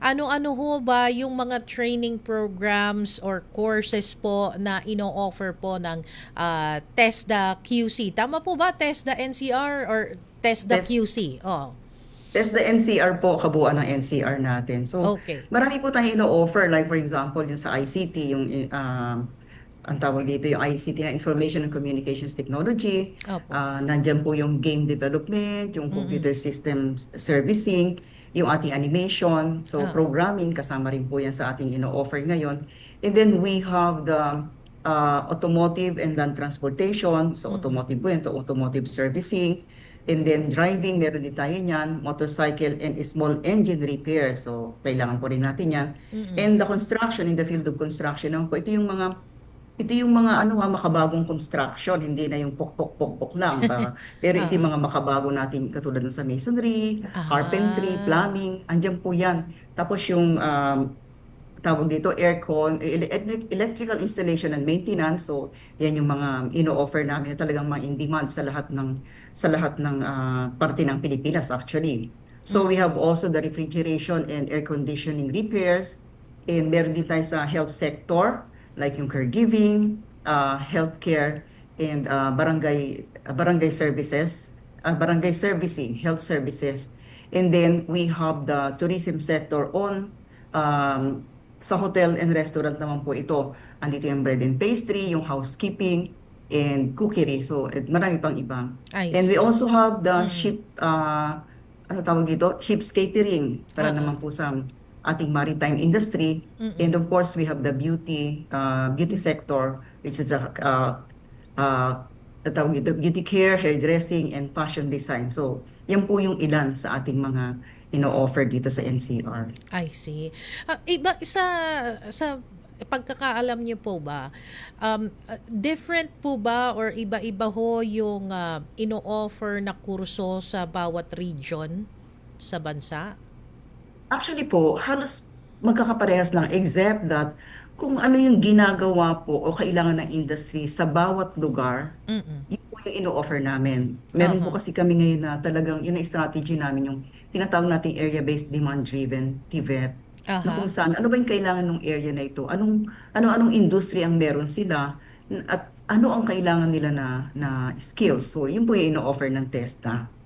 Ano-ano ho ba yung mga training programs or courses po na ino-offer po ng ah, TESDA QC? Tama po ba TESDA NCR or TESDA Test- QC? Oh, Test the NCR po, kabuuan ng NCR natin. So, okay. marami po tayong ino-offer. Like for example, yung sa ICT, yung um, ang tawag dito yung ICT na Information and Communications Technology. Opo. Ah, nandyan po yung game development, yung computer systems servicing, yung ating animation, so Oo. programming, kasama rin po yan sa ating ino-offer ngayon. And then we have the uh, automotive and land transportation. So automotive po yan, to automotive servicing. And then driving, meron din tayo niyan, motorcycle and small engine repair. So kailangan po rin natin yan. Mm-mm. And the construction, in the field of construction naman po, ito yung mga ito yung mga ano nga makabagong construction, hindi na yung pok-pok-pok-pok lang. Ba? Pero ito yung mga makabago natin katulad ng sa masonry, carpentry, Ah. plumbing, andyan po yan. Tapos yung um, tawag dito aircon, electric- electrical installation and maintenance. So, yan yung mga ino-offer namin na talagang mga in demand sa lahat ng sa lahat ng ah, parte ng Pilipinas actually. So, we have also the refrigeration and air conditioning repairs. And meron din tayo sa health sector, like yung caregiving, uh, healthcare, and uh, barangay uh, barangay services, uh, barangay servicing, health services. And then we have the tourism sector on um, sa hotel and restaurant naman po ito. Andito yung bread and pastry, yung housekeeping, and cookery. So, at marami pang iba. I And we also have the Mm. ship, uh, ano tawag dito? Ship's catering para Oo. naman po sa ating maritime industry. Mm-mm. And of course, we have the beauty, uh, beauty sector, which is a, uh, uh, tawag beauty care, hairdressing, and fashion design. So, yan po yung ilan sa ating mga ino-offer dito sa NCR. I see. Ah, iba sa sa pagkakaalam niyo po ba um, ah, different po ba or iba-iba ho yung ah, ino-offer na kurso sa bawat region sa bansa? Actually po, halos magkakaparehas lang except that kung ano yung ginagawa po o kailangan ng industry sa bawat lugar, Mm-mm. yun po yung ino-offer namin. Meron po Aha. kasi kami ngayon na talagang yun ang strategy namin, yung tinatawag nating area-based demand-driven TVET. Na Aha. kung saan, ano ba yung kailangan ng area na ito? Anong, ano, anong industry ang meron sila? At ano ang kailangan nila na, na skills? So, yun po yung ino-offer ng TESTA.